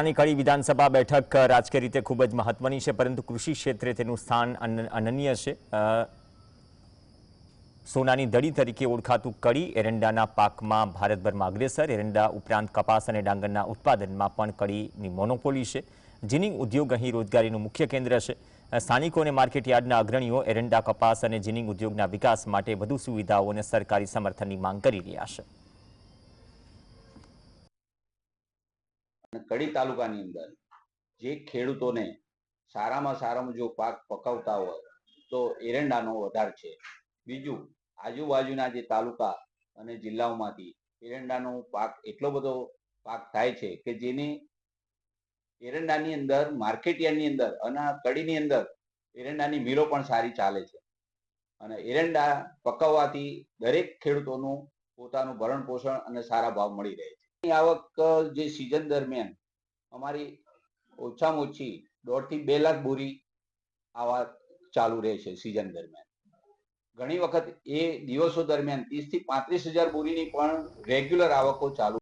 આની કડી વિધાનસભા બેઠક રાજકીય રીતે ખૂબ જ મહત્વની છે, પરંતુ કૃષિ ક્ષેત્રે તેનું સ્થાન અનન્ય છે. સોનાની દડી તરીકે ઓળખાતું કડી એરંડાના પાકમાં ભારતભરમાં અગ્રેસર. એરંડા ઉપરાંત કપાસ અને ડાંગરના ઉત્પાદનમાં પણ કડીની મોનોપોલી છે. જીનિંગ ઉદ્યોગ અહીં રોજગારીનું મુખ્ય કેન્દ્ર છે. સ્થાનિકો અને માર્કેટયાર્ડના અગ્રણીઓ એરંડા, કપાસ અને જીનિંગ ઉદ્યોગના વિકાસ માટે વધુ સુવિધાઓ અને સરકારી સમર્થનની માંગ કરી રહ્યા છે. કડી તાલુકાની અંદર જે ખેડૂતોને સારામાં સારામાં જો પાક પકવતા હોય તો એરંડાનો વધાર છે. બીજું, આજુબાજુના જે તાલુકા અને જિલ્લાઓમાંથી એરંડાનો પાક એટલો બધો પાક થાય છે કે જેની એરંડાની અંદર, માર્કેટિયાની અંદર અને કડીની અંદર એરંડાની મિલો પણ સારી ચાલે છે. અને એરંડા પકવવાથી દરેક ખેડૂતોનું પોતાનું ભરણ પોષણ અને સારા ભાવ મળી રહે છે. આવક જે સિઝન દરમિયાન અમારી ઓછામાં ઓછી દોઢથી બે લાખ બોરી આવા ચાલુ રહે છે સિઝન દરમિયાન. ઘણી વખત એ દિવસો દરમિયાન ત્રીસથી પાંત્રીસ હજાર બોરીની પણ રેગ્યુલર આવકો ચાલુ